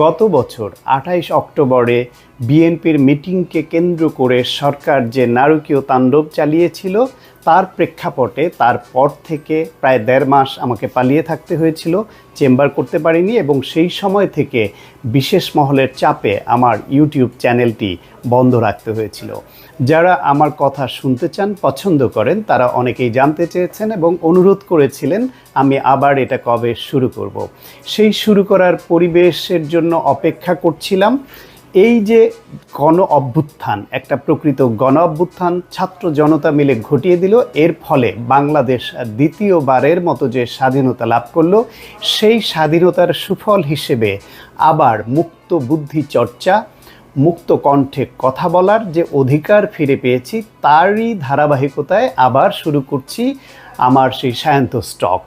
গত বছর আঠাইশ অক্টোবরে বিএনপির মিটিংকে কেন্দ্র করে সরকার যে নারকীয় তাণ্ডব চালিয়েছিল, তার প্রেক্ষাপটে তার পর থেকে প্রায় দেড় মাস আমাকে পালিয়ে থাকতে হয়েছিল, চেম্বার করতে পারিনি এবং সেই সময় থেকে বিশেষ মহলের চাপে আমার ইউটিউব চ্যানেলটি বন্ধ রাখতে হয়েছিল। যারা আমার কথা শুনতে চান, পছন্দ করেন, তারা অনেকেই জানতে চেয়েছেন এবং অনুরোধ করেছিলেন আমি আবার এটা কবে শুরু করব। সেই শুরু করার পরিবেশের জন্য অপেক্ষা করছিলাম এই যে গণ অভ্যুত্থান, একটা প্রকৃত গণ অভ্যুত্থান ছাত্র জনতা মিলে ঘটিয়ে দিল, এর ফলে বাংলাদেশ দ্বিতীয়বারের মতো যে স্বাধীনতা লাভ করল, সেই স্বাধীনতার সুফল হিসেবে আবার মুক্ত বুদ্ধি চর্চা মুক্ত কণ্ঠে কথা বলার যে অধিকার ফিরে পেয়েছি, তারই ধারাবাহিকতায় আবার শুরু করছি আমার সেই সায়ন্ত স্টক।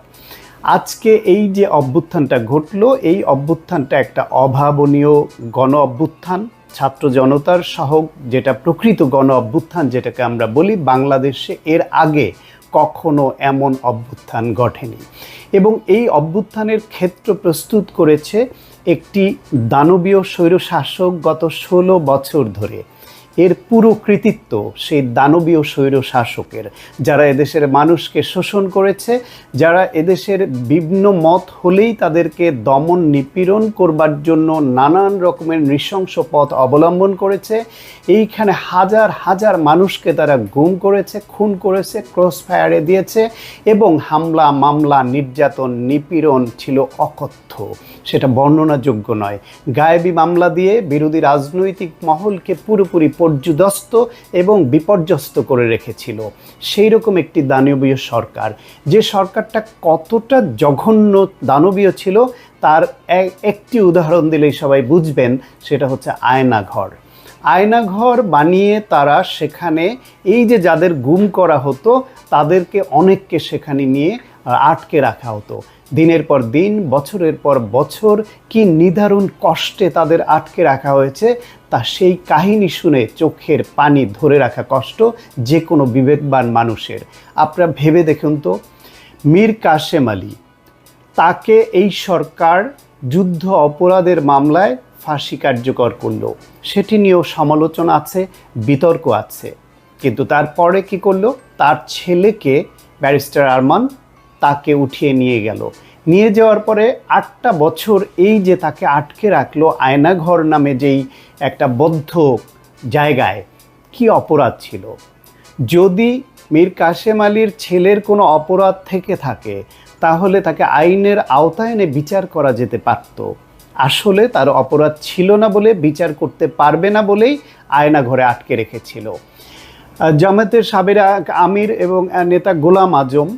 আজকে এই যে অভ্যুত্থানটা ঘটলো, এই অভ্যুত্থানটা একটা অভাবনীয় গণ অভ্যুত্থান, ছাত্র জনতার সহ যেটা প্রকৃত গণ অভ্যুত্থান যেটাকে আমরা বলি, বাংলাদেশে এর আগে কখনো এমন অভ্যুত্থান ঘটেনি। এবং এই অভ্যুত্থানের ক্ষেত্র প্রস্তুত করেছে একটি দানবীয় স্বৈরশাসক গত ষোলো বছর ধরে। এর পুরো কৃতিত্ব সেই দানবীয় স্বৈর শাসকের, যারা এদেশের মানুষকে শোষণ করেছে, যারা এদেশের বিভিন্ন মত হলেই তাদেরকে দমন নিপীড়ন করবার জন্য নানান রকমের নৃশংস পথ অবলম্বন করেছে। এইখানে হাজার হাজার মানুষকে তারা গুম করেছে, খুন করেছে, ক্রস ফায়ারে দিয়েছে এবং হামলা, মামলা, নির্যাতন, নিপীড়ন ছিল অকথ্য। সেটা বর্ণনাযোগ্য নয়। গায়েবী মামলা দিয়ে বিরোধী রাজনৈতিক মহলকে পুরোপুরি পর্যুদস্ত এবং বিপর্যস্ত করে রেখেছিল। সেই রকম একটি দানবীয় সরকার। যে সরকারটা কতটা জঘন্য দানবীয় ছিল, তার এক- একটি উদাহরণ দিলেই সবাই বুঝবেন, সেটা হচ্ছে আয়নাঘর। আয়নাঘর বানিয়ে তারা সেখানে এই যে যাদের গুম করা হতো, তাদেরকে অনেককে সেখানে নিয়ে আটকে রাখা হতো। দিনের পর দিন, বছরের পর বছর কি নিদারুণ কষ্টে তাদের আটকে রাখা হয়েছে তা সেই কাহিনী শুনে চোখের পানি ধরে রাখা কষ্ট যে কোনো বিবেকবান মানুষের। আপনারা ভেবে দেখুন তো, মীর কাশেম আলী, তাকে এই সরকার যুদ্ধ অপরাধের মামলায় ফাঁসি কার্যকর করল। সেটি নিয়েও সমালোচনা আছে, বিতর্ক আছে। কিন্তু তারপরে কি করল? তার ছেলেকে ব্যারিস্টার আরমান তাকে উঠিয়ে নিয়ে গেল। নিয়ে যাওয়ার পরে আটটা বছর এই যে তাকে আটকে রাখল আয়নাঘর নামে যেই একটা বদ্ধ জায়গায়, কি অপরাধ ছিল? যদি মীর কাশেম আলীর ছেলের কোনো অপরাধ থেকে থাকে, তাহলে তাকে আইনের আওতায় এনে বিচার করা যেতে পারত। আসলে তার অপরাধ ছিল না বলে, বিচার করতে পারবে না বলেই আয়না ঘরে আটকে রেখেছিল। জামাতের সাবের আমির এবং নেতা গোলাম আজম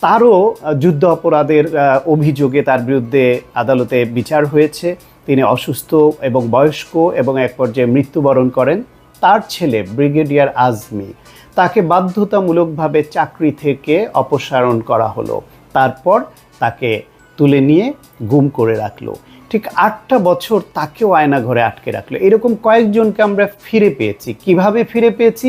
তারও যুদ্ধ অপরাধের অভিযোগে তার বিরুদ্ধে আদালতে বিচার হয়েছে। তিনি অসুস্থ এবং বয়স্ক এবং এক পর্যায়ে মৃত্যুবরণ করেন তার ছেলে ব্রিগেডিয়ার আজমি। তাকে বাধ্যতামূলকভাবে চাকরি থেকে অপসারণ করা হলো। তারপর তাকে তুলে নিয়ে গুম করে রাখল। ঠিক আটটা বছর তাকেও আয়না ঘরে আটকে রাখল। এরকম কয়েকজনকে আমরা ফিরে পেয়েছি। কীভাবে ফিরে পেয়েছি?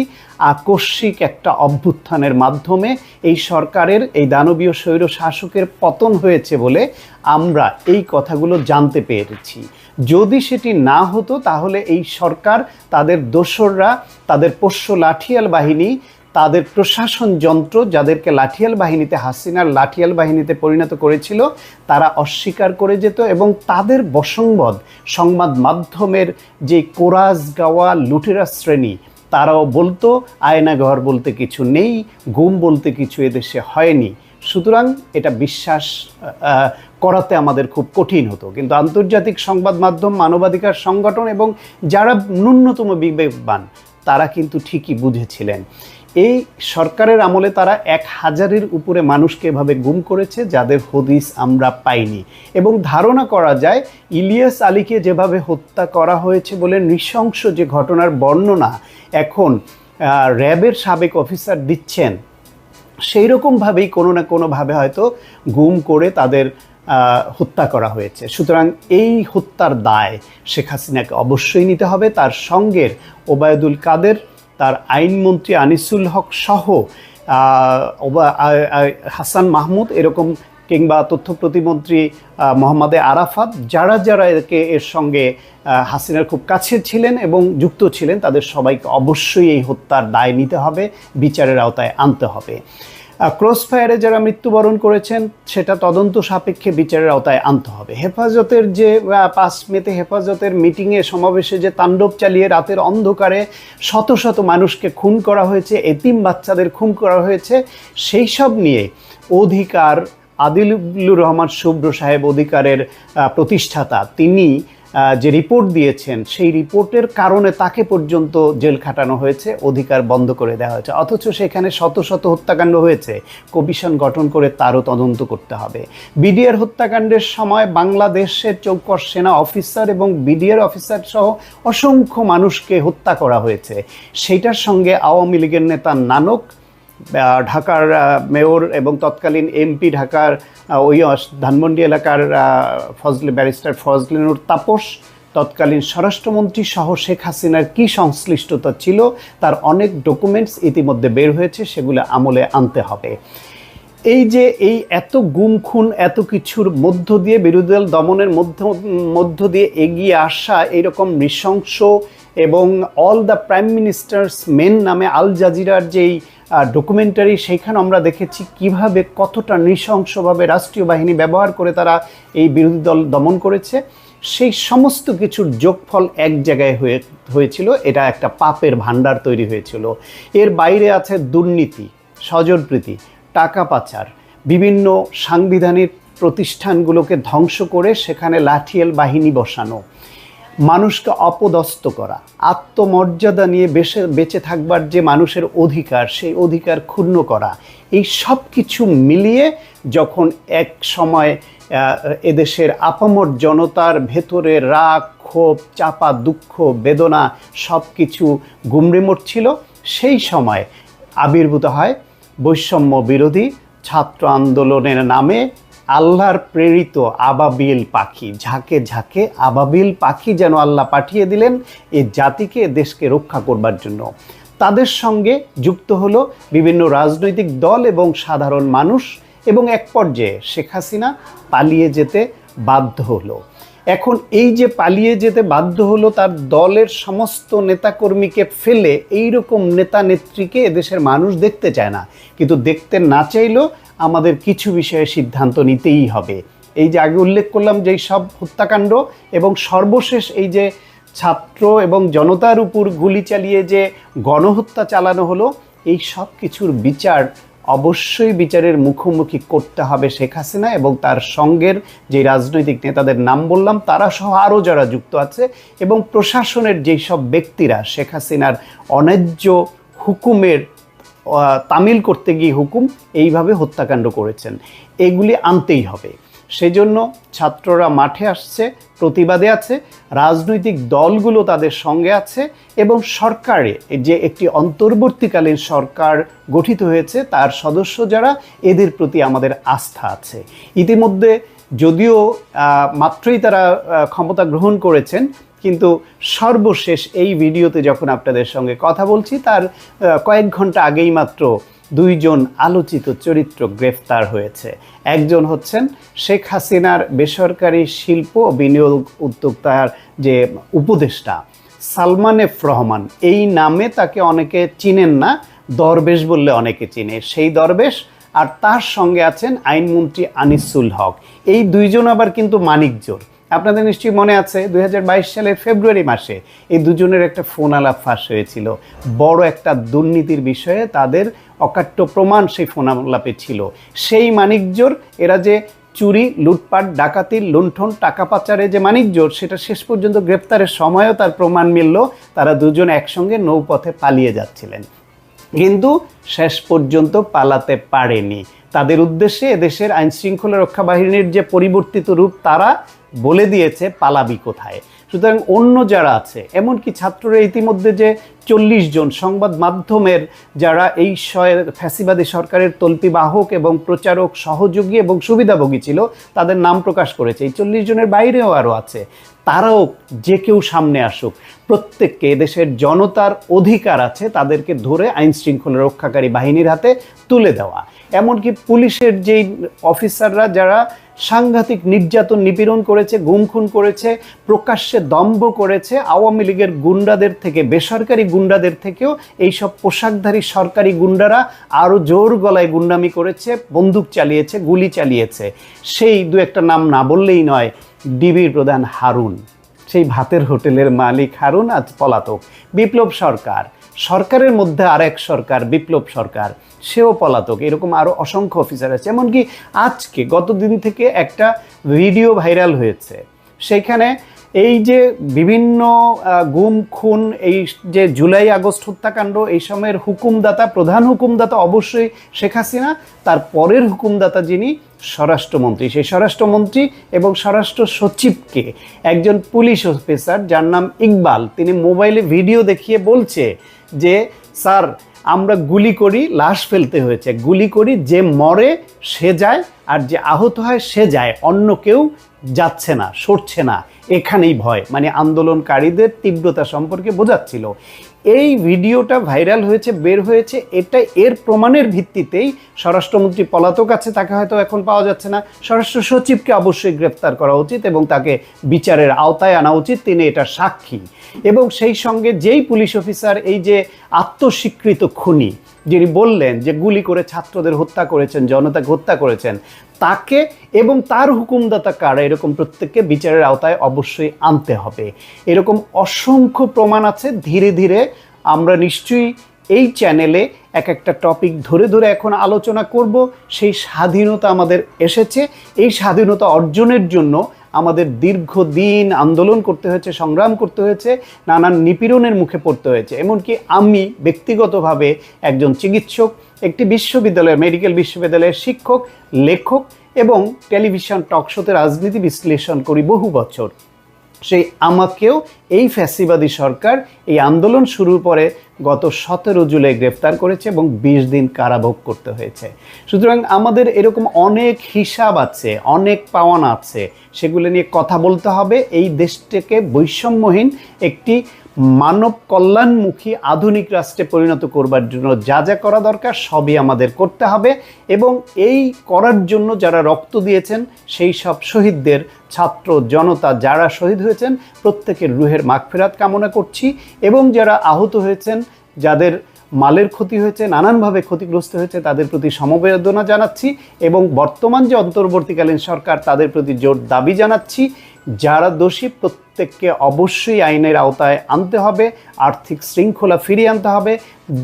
আকস্মিক একটা অভ্যুত্থানের মাধ্যমে এই সরকারের, এই দানবীয় স্বৈর শাসকের পতন হয়েছে বলে আমরা এই কথাগুলো জানতে পেরেছি। যদি সেটি না হতো, তাহলে এই সরকার, তাদের দোসররা, তাদের পোষ্য লাঠিয়াল বাহিনী তাদের প্রশাসন যন্ত্র যাদেরকে লাঠিয়াল বাহিনীতে, হাসিনার লাঠিয়াল বাহিনীতে পরিণত করেছিল, তারা অস্বীকার করে যেত এবং তাদের বসংবদ, সংবাদ মাধ্যমের যে কোরাজ গাওয়া লুটেরা শ্রেণি, তারাও বলতো, আয়নাঘর বলতে কিছু নেই, গুম বলতে কিছু এদেশে হয়নি। সুতরাং এটা বিশ্বাস করাতে আমাদের খুব কঠিন হতো। কিন্তু আন্তর্জাতিক সংবাদ মাধ্যম, মানবাধিকার সংগঠন এবং যারা ন্যূনতম বিবেকবান, তারা কিন্তু ঠিকই বুঝেছিলেন। এই সরকারের আমলে তারা এক হাজারের উপরে মানুষকে এভাবে গুম করেছে যাদের হদিস আমরা পাইনি। এবং ধারণা করা যায় ইলিয়াস আলীকে যেভাবে হত্যা করা হয়েছে বলে নৃশংস যে ঘটনার বর্ণনা এখন র্যাবের সাবেক অফিসার দিচ্ছেন সেই রকমভাবেই কোনো না কোনোভাবে হয়তো গুম করে তাদের হত্যা করা হয়েছে। সুতরাং এই হত্যার দায় শেখ হাসিনাকে অবশ্যই নিতে হবে। তার সঙ্গের ওবায়দুল কাদের তার আইনমন্ত্রী আনিসুল হক সহ হাসান মাহমুদ এরকম কিংবা তথ্য প্রতিমন্ত্রী মোহাম্মদ আরাফাত, যারা যারা একে এর সঙ্গে হাসিনার খুব কাছে ছিলেন এবং যুক্ত ছিলেন, তাদের সবাইকে অবশ্যই এই হত্যার দায় নিতে হবে, বিচারের আওতায় আনতে হবে। ক্রস ফায়ারে যারা মৃত্যুবরণ করেছেন, সেটা তদন্ত সাপেক্ষে বিচারের আওতায় আনতে হবে। হেফাজতের যে পাঁচ মেতে হেফাজতের মিটিংয়ে সমাবেশে যে তাণ্ডব চালিয়ে রাতের অন্ধকারে শত শত মানুষকে খুন করা হয়েছে, এতিম বাচ্চাদের খুন করা হয়েছে, সেই সব নিয়ে অধিকার আদিলুর রহমান শুভ্র সাহেব অধিকারের প্রতিষ্ঠাতা, তিনি যে রিপোর্ট দিয়েছেন, সেই রিপোর্টের কারণে তাকে পর্যন্ত জেল খাটানো হয়েছে, অধিকার বন্ধ করে দেওয়া হয়েছে। অথচ সেখানে শত শত হত্যাকাণ্ড হয়েছে, কমিশন গঠন করে তারও তদন্ত করতে হবে। বিডিআর হত্যাকাণ্ডের সময় বাংলাদেশের চৌকস সেনা অফিসার এবং বিডিআর অফিসার সহ অসংখ্য মানুষকে হত্যা করা হয়েছে। সেইটার সঙ্গে আওয়ামী লীগের নেতা নানক ঢাকার মেয়র এবং তৎকালীন এমপি ঢাকার ওই ধানমন্ডি এলাকার ফজলে ব্যারিস্টার ফজলিনুর তাপস, তৎকালীন স্বরাষ্ট্রমন্ত্রী সহ শেখ হাসিনার কী সংশ্লিষ্টতা ছিল তার অনেক ডকুমেন্টস ইতিমধ্যে বের হয়েছে, সেগুলো আমলে আনতে হবে। এই যে এই এত গুম খুন এত কিছুর মধ্য দিয়ে বিরোধী দল দমনের মধ্য মধ্য দিয়ে এগিয়ে আসা এরকম নৃশংস এবং all the prime minister's men নামে আল জাজিরার যেই ডকুমেন্টারি সেইখানে আমরা দেখেছি কীভাবে কতটা নৃশংসভাবে রাষ্ট্রীয় বাহিনী ব্যবহার করে তারা এই বিরোধী দল দমন করেছে। সেই সমস্ত কিছুর যোগফল এক জায়গায় হয়ে, হয়েছিল। এটা একটা পাপের ভাণ্ডার তৈরি হয়েছিল। এর বাইরে আছে দুর্নীতি স্বজনপ্রীতি টাকা পাচার, বিভিন্ন সাংবিধানিক প্রতিষ্ঠানগুলোকে ধ্বংস করে সেখানে লাঠিয়াল বাহিনী বসানো। মানুষকে অপদস্থ করা, আত্মমর্যাদা নিয়ে বেঁচে বেঁচে থাকবার যে মানুষের অধিকার, সেই অধিকার ক্ষুণ্ণ করা, এই সব কিছু মিলিয়ে যখন এক সময় এদেশের আপামর জনতার ভেতরে রাগ, ক্ষোভ, চাপা, দুঃখ, বেদনা সব কিছু গুমড়ে মরছিল, সেই সময় আবির্ভূত হয় বৈষম্য বিরোধী ছাত্র আন্দোলনের নামে আল্লাহর প্রেরিত আবাবিল পাখি, ঝাঁকে ঝাঁকে আবাবিল পাখি যেন আল্লাহ পাঠিয়ে দিলেন এ জাতিকে দেশকে রক্ষা করবার জন্য। তাদের সঙ্গে যুক্ত হলো বিভিন্ন রাজনৈতিক দল এবং সাধারণ মানুষ এবং এক পর্যায়ে শেখ হাসিনা পালিয়ে যেতে বাধ্য হলো। এখন এই যে পালিয়ে যেতে বাধ্য হলো তার দলের সমস্ত নেতাকর্মীকে ফেলে এই রকম নেতা নেত্রীকে এদেশের মানুষ দেখতে চায় না। কিন্তু দেখতে না চাইলেও আমাদের কিছু বিষয়ে সিদ্ধান্ত নিতেই হবে। এই যে আগে উল্লেখ করলাম যে সব হত্যাকাণ্ড এবং সর্বশেষ এই যে ছাত্র এবং জনতার উপর গুলি চালিয়ে যে গণহত্যা চালানো হলো, এই সব কিছুর বিচার অবশ্যই বিচারের মুখোমুখি করতে হবে শেখ হাসিনা এবং তার সঙ্গের যে রাজনৈতিক নেতাদের নাম বললাম, তারা সহ আরও যারা যুক্ত আছে এবং প্রশাসনের যেই সব ব্যক্তিরা শেখ হাসিনার অন্যায্য হুকুমের তামিল করতে গিয়ে হুকুম, এইভাবে হত্যাকাণ্ড করেছেন। এগুলি আনতেই হবে। সেজন্য ছাত্ররা মাঠে আসছে, প্রতিবাদে আছে, রাজনৈতিক দলগুলো তাদের সঙ্গে আছে এবং সরকারে যে একটি অন্তর্বর্তীকালীন সরকার গঠিত হয়েছে, তার সদস্য যারা, এদের প্রতি আমাদের আস্থা আছে। ইতিমধ্যে যদিও মাত্রই তারা ক্ষমতা গ্রহণ করেছেন, কিন্তু সর্বশেষ এই ভিডিওতে যখন আপনাদের সঙ্গে কথা বলছি, তার কয়েক ঘণ্টা আগেই মাত্র দুইজন আলোচিত চরিত্র গ্রেফতার হয়েছে। একজন হচ্ছেন শেখ হাসিনার বেসরকারি শিল্প বিনিয়োগ উদ্যোক্তার যে উপদেষ্টা সালমান এফ রহমান। এই নামে তাকে অনেকে চিনেন না, দরবেশ বললে অনেকে চিনে। সেই দরবেশ আর তার সঙ্গে আছেন আইনমন্ত্রী আনিসুল হক। এই দুইজন আবার কিন্তু মানিকজোর। আপনাদের নিশ্চয়ই মনে আছে দু হাজার বাইশ সালের ফেব্রুয়ারি মাসে এই দুজনের একটা ফোন আলাপ ফাঁস হয়েছিল। বড় একটা দুর্নীতির বিষয়ে তাদের অকাট্য প্রমাণ সেই ফোন আলাপে ছিল। সেই মানিকজোর, এরা যে চুরি, লুটপাট, ডাকাতি, লুণ্ঠন, টাকা পাচারে যে মানিকজোর, সেটা শেষ পর্যন্ত গ্রেপ্তারের সময়ও তার প্রমাণ মিলল। তারা দুজন একসঙ্গে নৌপথে পালিয়ে যাচ্ছিলেন। কিন্তু শেষ পর্যন্ত পালাতে পারেনি। তাদের উদ্দেশ্যে এদেশের আইনশৃঙ্খলা রক্ষা বাহিনীর যে পরিবর্তিত রূপ তারা বলে দিয়েছে পালাবি কোথায়। সুতরাং অন্য যারা আছে, এমনকি ছাত্ররা ইতিমধ্যে যে চল্লিশ জন সংবাদ মাধ্যমের যারা এই ফ্যাসিবাদী সরকারের তল্পি বাহক এবং প্রচারক, সহযোগী এবং সুবিধাভোগী ছিল, তাদের নাম প্রকাশ করেছে। এই চল্লিশ জনের বাইরেও আরও আছে। তারাও যে কেউ সামনে আসুক, প্রত্যেককে দেশের জনতার অধিকার আছে তাদেরকে ধরে আইন শৃঙ্খলা রক্ষাকারী বাহিনীর হাতে তুলে দেওয়া। এমনকি পুলিশের যেই অফিসাররা যারা সাংঘাতিক নির্যাতন নিপীড়ন করেছে গুম খুন করেছে, প্রকাশ্যে দম্ভ করেছে আওয়ামী লীগের গুন্ডাদের থেকে, বেসরকারি গুন্ডাদের থেকেও। এইসব পোশাকধারী সরকারি গুন্ডারা আরও জোর গলায় গুন্ডামি করেছে, বন্দুক চালিয়েছে, গুলি চালিয়েছে। সেই দু একটা নাম না বললেই নয়, ডিবির প্রধান হারুন। সেই ভাতের হোটেলের মালিক হারুন আজ পলাতক। বিপ্লব সরকার সরকারের মধ্যে আরেক সরকার, বিপ্লব সরকার, সেও পলাতক, এরকম আরও অসংখ্য অফিসার আছে। এমনকি আজকে, গতদিন থেকে একটা ভিডিও ভাইরাল হয়েছে। সেইখানে এই যে বিভিন্ন গুম, খুন, এই যে জুলাই আগস্ট হত্যাকাণ্ড, এই সময়ের হুকুমদাতা, প্রধান হুকুমদাতা অবশ্যই শেখ হাসিনা, তার পরের হুকুমদাতা যিনি স্বরাষ্ট্রমন্ত্রী। সেই স্বরাষ্ট্রমন্ত্রী এবং স্বরাষ্ট্র সচিবকে একজন পুলিশ অফিসার, যার নাম ইকবাল, তিনি মোবাইলে ভিডিও দেখিয়ে বলছে যে, স্যার, আমরা গুলি করি, লাশ ফেলতে হয়েছে। গুলি করি, যে মরে সে যায় আর যে আহত হয় সে যায়। অন্য কেউ যাচ্ছে না, সরছে না। এখানেই ভয়। মানে আন্দোলনকারীদের তীব্রতা সম্পর্কে বোঝাচ্ছিল। এই ভিডিওটা ভাইরাল হয়েছে, বের হয়েছে, এটা এর প্রমাণের ভিত্তিতেই স্বরাষ্ট্রমন্ত্রী পলাতক আছে, তাকে হয়তো এখন পাওয়া যাচ্ছে না। স্বরাষ্ট্র সচিবকে অবশ্যই গ্রেপ্তার করা উচিত এবং তাকে বিচারের আওতায় আনা উচিত, তিনি এটা সাক্ষী। এবং সেই সঙ্গে যেই পুলিশ অফিসার, এই যে আত্মস্বীকৃত খুনি যিনি বললেন যে গুলি করে ছাত্রদের হত্যা করেছেন, জনতাকে হত্যা করেছেন, তাকে এবং তার হুকুমদাতা কারা এরকম প্রত্যেককে বিচারের আওতায় অবশ্যই আনতে হবে। এরকম অসংখ্য প্রমাণ আছে। ধীরে ধীরে আমরা নিশ্চয়ই এই চ্যানেলে এক একটা টপিক ধরে ধরে এখন আলোচনা করব। সেই স্বাধীনতা আমাদের এসেছে। এই স্বাধীনতা অর্জনের জন্য আমাদের দীর্ঘদিন আন্দোলন করতে হয়েছে, সংগ্রাম করতে হয়েছে, নানান নিপীড়নের মুখে পড়তে হয়েছে। এমনকি আমি ব্যক্তিগতভাবে একজন চিকিৎসক, একটি বিশ্ববিদ্যালয়ের, মেডিকেল বিশ্ববিদ্যালয়ের শিক্ষক, লেখক এবং টেলিভিশন টকশোতে রাজনীতি বিশ্লেষণ করি বহু বছর। সেই আমাকেও এই ফ্যাসিবাদী সরকার এই আন্দোলন শুরুর পরে গত সতেরো জুলাই গ্রেফতার করেছে এবং বিশ দিন কারাভোগ করতে হয়েছে। সুতরাং আমাদের এরকম অনেক হিসাব আছে, অনেক পাওয়ানা আছে, সেগুলো নিয়ে কথা বলতে হবে। এই দেশটাকে বৈষম্যহীন একটি মানব কল্যাণমুখী আধুনিক রাষ্ট্রে পরিণত করবার জন্য যা যা করা দরকার সবই আমাদের করতে হবে এবং এই করার জন্য যারা রক্ত দিয়েছেন, সেই সব শহীদদের ছাত্র জনতা যারা শহীদ হয়েছেন, প্রত্যেকের রুহের মাগফেরাত কামনা করছি এবং যারা আহত হয়েছেন, যাদের মালের ক্ষতি হয়েছে, নানানভাবে ক্ষতিগ্রস্ত হয়েছে, তাদের প্রতি সমবেদনা জানাচ্ছি এবং বর্তমান যে অন্তর্বর্তীকালীন সরকার, তাদের প্রতি জোর দাবি জানাচ্ছি যারা দোষী, প্রত্যেককে অবশ্যই আইনের আওতায় আনতে হবে, আর্থিক শৃঙ্খলা ফিরিয়ে আনতে হবে,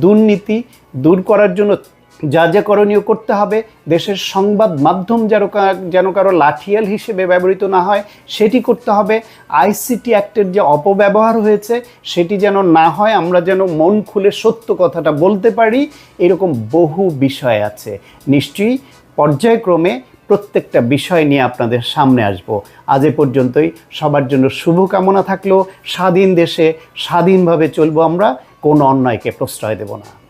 দুর্নীতি দূর করার জন্য যা যা করণীয় করতে হবে, দেশের সংবাদ মাধ্যম যেন যেন কারও লাঠিয়াল হিসেবে ব্যবহৃত না হয়, সেটি করতে হবে। আইসিটি অ্যাক্টের যে অপব্যবহার হয়েছে, সেটি যেন না হয়, আমরা যেন মন খুলে সত্য কথাটা বলতে পারি, এরকম বহু বিষয় আছে। নিশ্চয়ই পর্যায়ক্রমে প্রত্যেকটা বিষয় নিয়ে আপনাদের সামনে আসব। আজ এ পর্যন্তই। সবার জন্য শুভকামনা থাকল। স্বাধীন দেশে স্বাধীনভাবে চলবো আমরা। কোনো অন্যায়কে প্রশ্রয় দেব না।